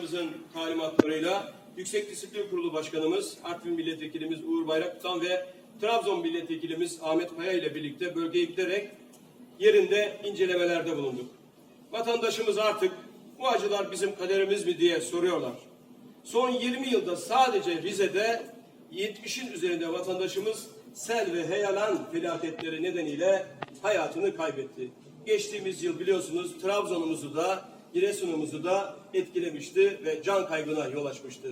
Başkanımızın talimatlarıyla Yüksek Disiplin Kurulu Başkanımız, Artvin Milletvekilimiz Uğur Bayraktutan ve Trabzon Milletvekilimiz Ahmet Kaya ile birlikte bölgeye giderek yerinde incelemelerde bulunduk. Vatandaşımız artık bu acılar bizim kaderimiz mi diye soruyorlar. Son 20 yılda sadece Rize'de 70'in üzerinde vatandaşımız sel ve heyelan felaketleri nedeniyle hayatını kaybetti. Geçtiğimiz yıl biliyorsunuz Trabzon'umuzu da Giresun'umuzu da etkilemişti ve can kaybına yol açmıştı.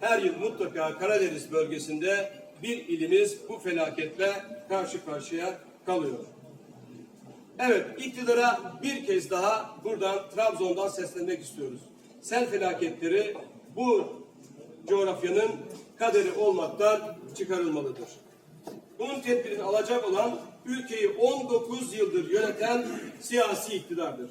Her yıl mutlaka Karadeniz bölgesinde bir ilimiz bu felaketle karşı karşıya kalıyor. Evet, iktidara bir kez daha buradan Trabzon'dan seslenmek istiyoruz. Sel felaketleri bu coğrafyanın kaderi olmaktan çıkarılmalıdır. Bunun tedbirini alacak olan ülkeyi 19 yıldır yöneten siyasi iktidardır.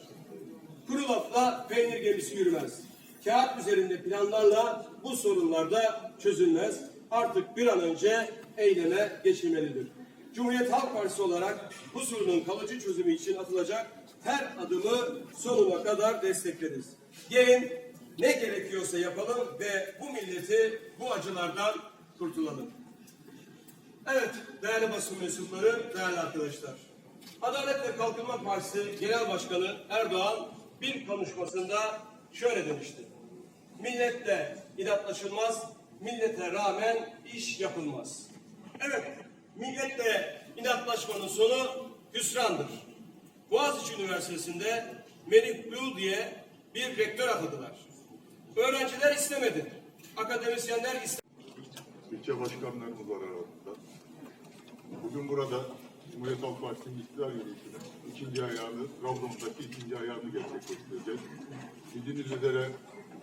Kuru lafla peynir gemisi yürümez. Kağıt üzerinde planlarla bu sorunlar da çözülmez. Artık bir an önce eyleme geçilmelidir. Cumhuriyet Halk Partisi olarak bu sorunun kalıcı çözümü için atılacak her adımı sonuna kadar destekleriz. Gelin ne gerekiyorsa yapalım ve bu milleti bu acılardan kurtulalım. Evet, değerli basın mensupları, değerli arkadaşlar. Adalet ve Kalkınma Partisi Genel Başkanı Erdoğan bir konuşmasında şöyle demişti. Milletle inatlaşılmaz, millete rağmen iş yapılmaz. Evet, milletle inatlaşmanın sonu hüsrandır. Boğaziçi Üniversitesi'nde Melih Gül diye bir rektör atadılar. Öğrenciler istemedi. Akademisyenler istemedi. ilçe başkanlarımız var aramızda. Bugün burada Cumhuriyet Halk Partisi'nin iktidar yürüyüşünün ikinci ayağını, Trabzon'daki ikinci ayağını gerçekleştireceğiz. Bildiğiniz üzere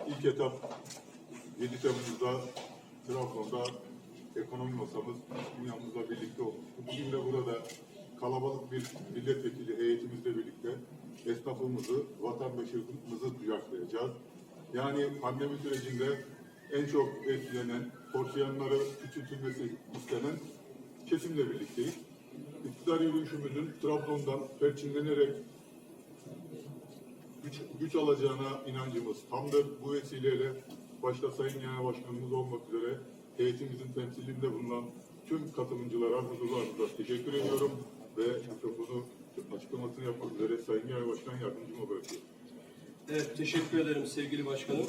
ilk etap 7 Temmuz'da Trabzon'da ekonomi masamız dünyamızla birlikte olmuştu. Bugün de burada kalabalık bir milletvekili heyetimizle birlikte esnafımızı, vatandaşımızı kucaklayacağız. Yani pandemi sürecinde en çok etkilenen, korsayanları küçültülmesi istenen kesimle birlikteyiz. İktidar yürüyüşümüzün Trabzon'dan perçinlenerek güç, güç alacağına inancımız tamdır. Bu vesileyle başta Sayın Genel Başkanımız olmak üzere heyetimizin temsilinde bulunan tüm katılımcılara huzurlarınızda teşekkür ediyorum ve mikrofonu açıklamasını yapmak üzere Sayın Genel Başkan Yardımcıma bırakıyorum. Evet, teşekkür ederim sevgili başkanım.